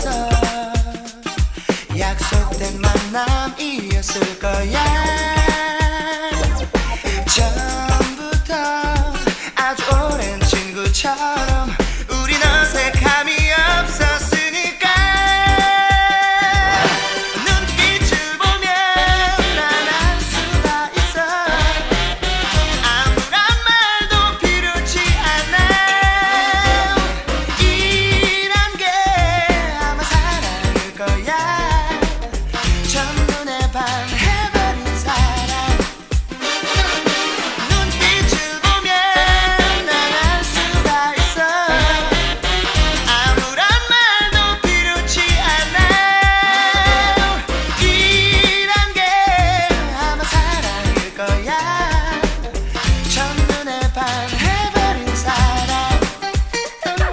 있어. 약속된 만남이었을 거야. 처음부터 아주 오랜 친구처럼 yeah.